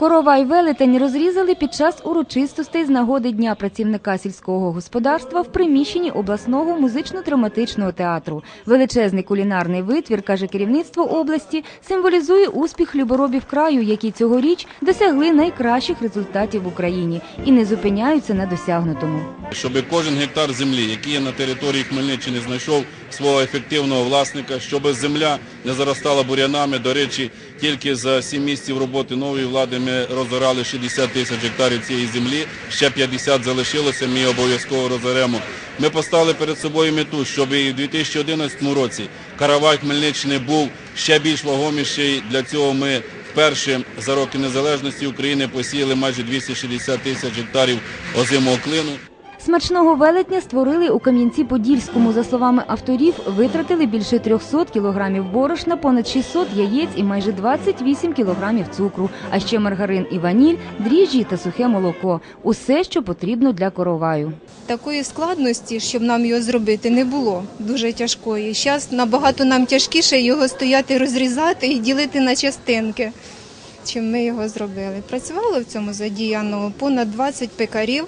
Коровай велетень розрізали під час урочистостей з нагоди Дня працівника сільського господарства в приміщенні обласного музично-драматичного театру. Величезний кулінарний витвір, каже керівництво області, символізує успіх люборобів краю, які цьогоріч досягли найкращих результатів в Україні і не зупиняються на досягнутому. щоб кожен гектар землі, який є на території Хмельниччини, знайшов свого ефективного власника, щоб земля не заростала бурянами. До речі, тільки за 7 місяців роботи нової влади ми розорали 60 тисяч гектарів цієї землі, ще 50 залишилося, ми обов'язково розоремо. Ми поставили перед собою мету, щоб і в 2011 році каравай Хмельниччини був ще більш вагоміший. Для цього ми вперше за роки незалежності України посіяли майже 260 тисяч гектарів озимого клину. Смачного велетня створили у Кам'янці-Подільському. За словами авторів, витратили більше 300 кілограмів борошна, понад 600 яєць і майже 28 кілограмів цукру, а ще маргарин і ваніль, дріжджі та сухе молоко. Усе, що потрібно для короваю. Такої складності, щоб нам його зробити, не було дуже тяжкої. Зараз набагато нам тяжкіше його стояти, розрізати і ділити на частинки, чим ми його зробили. Працювало в цьому задіяно понад 20 пекарів.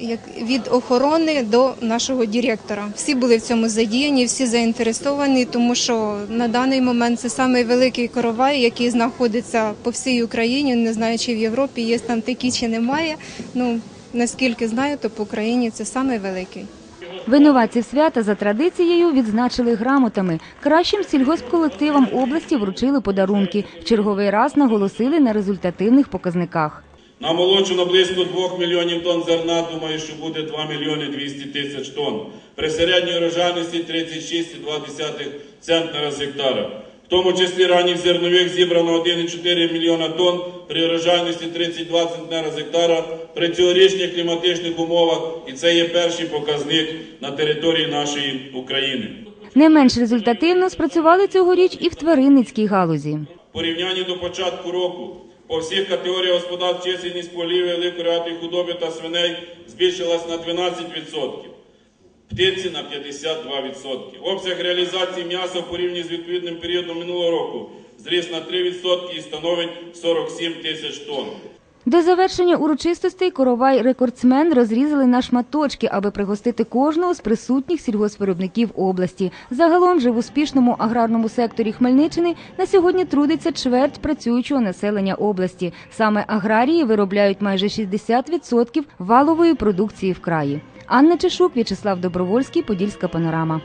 Як від охорони до нашого директора. Всі були в цьому задіяні, всі заінтересовані, тому що на даний момент це самий великий коровай, який знаходиться по всій Україні. Не знаю, чи в Європі є там такі чи немає. Ну наскільки знаю, то по Україні це самий великий. Винуватців свята за традицією відзначили грамотами. Кращим сільгоспколективам області вручили подарунки. В черговий раз наголосили на результативних показниках. Намолочено близько 2 мільйонів тонн зерна, думаю, що буде 2 мільйони 200 тисяч тонн. При середній урожайності 36,2 центнера з гектара. В тому числі ранніх зернових зібрано 1,4 мільйона тонн при урожайності 32 центнера з гектара при цьогорічних кліматичних умовах. І це є перший показник на території нашої України. Не менш результативно спрацювали цьогоріч і в тваринницькій галузі. Порівнянні до початку року по всіх категоріях господарств чисельність полів, великої худоби та свиней збільшилась на 12%, птиці на 52%. Обсяг реалізації м'яса в порівні з відповідним періодом минулого року зріс на 3% і становить 47 тисяч тонн. До завершення урочистостей коровай рекордсмен розрізали на шматочки, аби пригостити кожного з присутніх сільгоспвиробників області. Загалом же в успішному аграрному секторі Хмельниччини на сьогодні трудиться чверть працюючого населення області. Саме аграрії виробляють майже 60% валової продукції в краї. Анна Чешук, В'ячеслав Добровольський, Подільська панорама.